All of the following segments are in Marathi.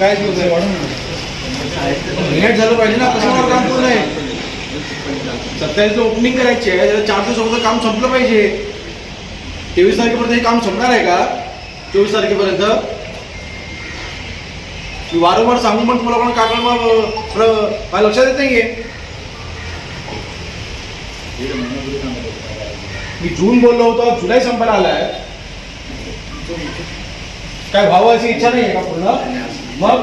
काय दिवस आहे झालं पाहिजे ना कशावर काम पूर्ण आहे सत्तावीसचं ओपनिंग करायची आहे त्याला चार दिवसापर्यंत काम संपलं पाहिजे. तेवीस तारखेपर्यंत हे काम संपणार आहे का? चोवीस तारखेपर्यंत. मी वारंवार सांगून पण तुम्हाला पण काय मला लक्षात येत नाहीये. मी जून बोललो होतो जुलै संपायला आलाय. काय भावाची अशी इच्छा नाही आहे का पूर्ण? मग?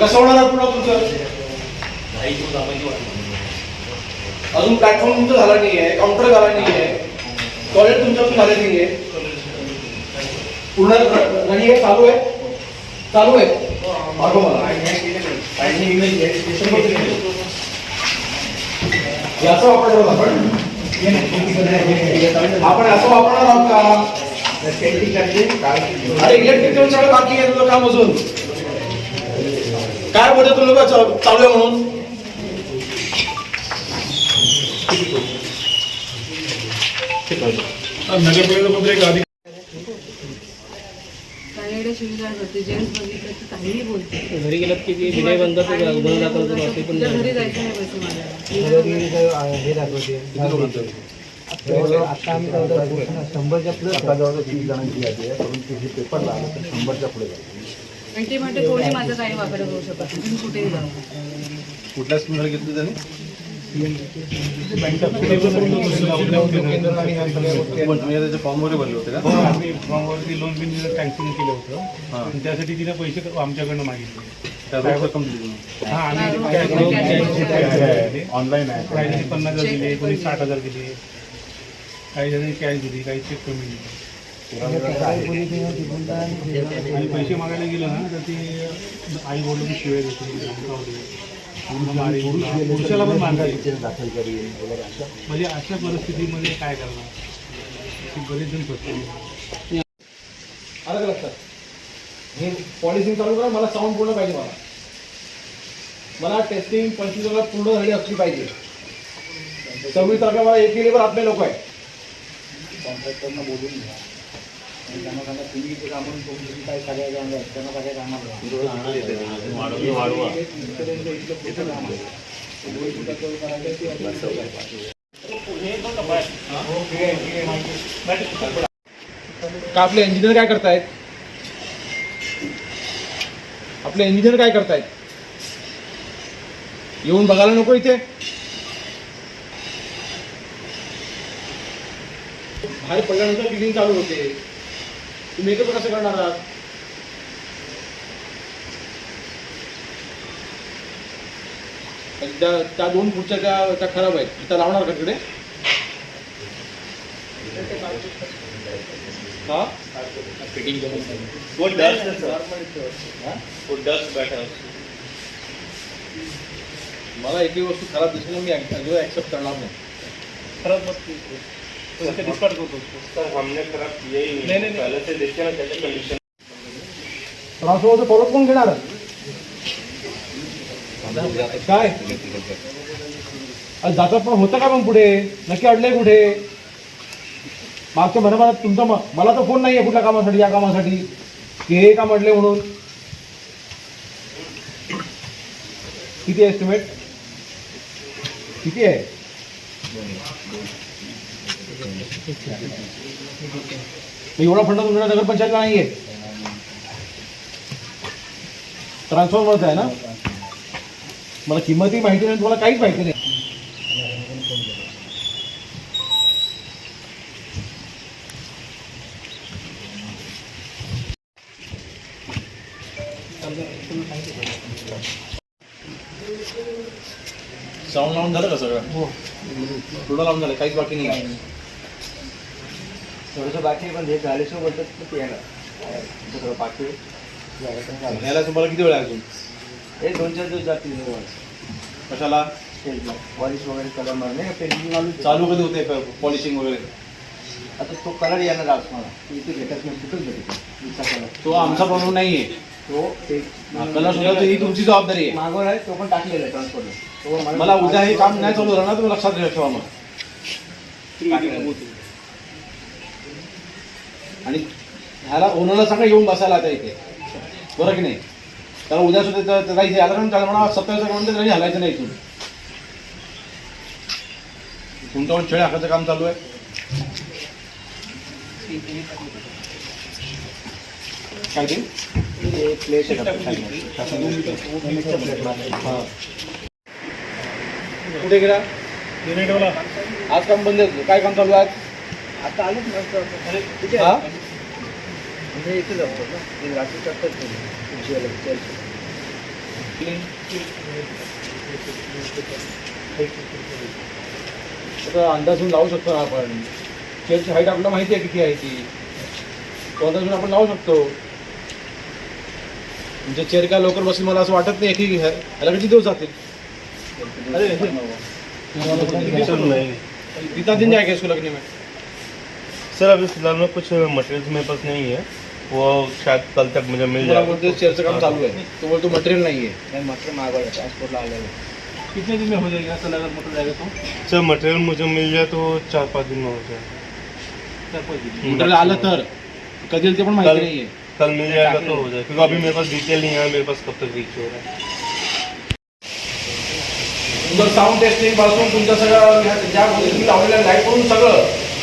कसं होणार पुन्हा तुमचं? अजून प्लॅटफॉर्म तुमचं झाला नाही आहे काउंटर झाला नाही आहे टॉयलेट तुमचं पण झालं नाही आहे पूर्ण नाही आहे चालू आहे? चालू आहे. पाठव मला. याचा वापर आपण. आपण असं वापरणार आहोत का? अरे इलेक्ट्रिकल सगळं बाकी आहे तुझं काम अजून. काय बोलतो तुम्ही लोक? चालू आहे म्हणून. की? घरी गेलात की ते विनय बंद बंद दाखवतो वाटते पण तुझ्या घरी जायचं नाही पैसे मागायला हे दाखवते. आता आम्ही काय होतं, शंभरच्या प्लस आता जवळ तीस जणांची यादी आहे परंतु हे पेपर लागला तर शंभरच्या पुढे जाईल आणि ती म्हणते कोणी माझं काही वाकडं करू शकत नाही तुम्ही कुठेही जाऊ कुठल्या स्कूलला घेतली त्यांनी फॉर्म वगैरे भरले होते का आम्ही फॉर्मवरती लोन बिन सँक्शन केलं होतं आणि त्यासाठी तिने पैसे आमच्याकडनं मागितले. हा हा. ऑनलाईन आहे पन्नास हजार दिले कोणी साठ हजार दिले काही जणांनी कॅश दिली काही चेक कमी दिले आणि पैसे मागायला गेलो ना तर ती आई बोललो की शिवाय देते पुरुषाला पण मागायचे म्हणजे अशा परिस्थितीमध्ये काय करणार? बरेच जण फसले आलं लक्षात? हे पॉलिसिंग चालू करा मला साऊंड पूर्ण पाहिजे मला. मला टेस्टिंग पंचवीस हजार पूर्ण झाली असली पाहिजे. सव्वीस तारखेला मला एक केलीवर आपले लोक आहे कॉन्ट्रॅक्टरनं बोलून घ्या. आणि त्यांना सांगा तुम्ही कामून काय सगळ्या आहेत त्यांना सगळ्या कामाला का आपले इंजिनियर काय करतायत? आपले इंजिनियर काय करतायत? येऊन बघायला नको इथे? बाहेर पडल्यानंतर क्लिनिंग चालू होते. तुम्ही पण कसं करणार आहात? त्या त्या दोन फुटच्या त्या त्या खराब आहेत. त्या लावणार का तिकडे? हा? मला एकही वस्तू खराब दिसली ना मी अजिबात ऍक्सेप्ट करणार नाही. खरंच मग पैसे डिस्काउंट करतो नाही। नाही नाही. ट्रान्सफॉर्मरचं फॉलो कोण घेणार काय अरे जातात पण होतं का पण पुढे? नक्की अडलंय कुठे? मागच्या महिन्यात तुमचा म- मला तर फोन नाही आहे कुठल्या कामासाठी या कामासाठी. की हे काम अडले म्हणून. किती एस्टिमेट किती आहे? मग एवढा फंड तुमच्या नगरपंचायतला नाही आहे ट्रान्सफॉर्मरचा आहे ना? मला किंमतही माहिती नाही तुम्हाला काहीच माहिती नाही. साऊंड लावून झालं का सगळं? हो. थोडं लावून झालं काहीच बाकी नाही. थोडंसं बाकी आहे, पण हे झाल्याशिवाय बोलतात की ते येणार. थोडं बाकी आहे. यायला तुम्हाला किती वेळ आहे अजून? हे दोन चार दिवस जातील. कशाला? पॉलिश वगैरे कलर मारणे पेंटिंग चालू चालू कधी होते पॉलिशिंग वगैरे? आता तो कलर येणार आज मला. तो इथे भेटत नाही कुठंच भेटत तो आमचा प्रॉब्लेम नाहीये. तो ते कलर सुद्धा ही तुमची जबाबदारी आहे. मागवर आहे तो पण टाकलेला आहे ट्रान्सपोर्टला तो मला उद्या हे काम नाही चालू झालं ना तुम्ही लक्षात ठेवा मग. आहे. आणि याला ओनरला सांगा येऊन बसायला आता इथे. बरं की नाही? त्याला उद्या सुद्धा त्या- त्याला इथे आलं ना त्याला म्हणा सत्तावीस म्हणते तरी हलायचं नाही इथून. तुमच्यावर छेड हाकाचं काम चालू आहे. काय ते? प्लेट? कुठे गेला? आज काम बंद काय काम चालू आहे? आता आलेच नसतं हा? आहे? म्हणजे इथेच असतात ना. ते रात्री करतात ते. खुर्चीवाले, चेअरचे. आता अंदाज घेऊन लावू शकतो ना आपण. चेअरची हाईट आपल्याला माहिती आहे किती आहे ती. तो अंदाज घेऊन आपण लावू शकतो. म्हणजे चेअर काय लवकर बसेल मला असं वाटत नाही की ह्या- ह्याला किती दिवस जातील? अरे कितना दिन जाएगा इसको लगने में सर अभी फिलहाल में कुछ मटेरियल्स मेरे पास नहीं है। वो शायद कल तक मुझे मिल जाएगा बोलतो चेअरचं काम चालू आहे तो बोलतो मटेरियल नाही आहे नाही मटर मागवलं ट्रान्सपोर्टला आलेलं कितने दिन में हो जाएगा सर अगर मोटर जाएगा तो? सर मटेरियल मुझे मिल जाए तो चार पाँच दिन में हो जाएगा चार पाँच दिन मटेरियल आलं तर कधी येईल ते पण माहिती कल नाही आहे कल मिल जाएगा तो हो जाएगा क्योंकि अभी मेरे पास डिटेल नहीं है मेरे पास कब तक रीच हो रहा है। तुमचं साऊंड टेस्टिंगपासून तुमचं सगळं ह्या- ज्या गोष्टी तुम्ही लावलेल्या लाइट करून सगळं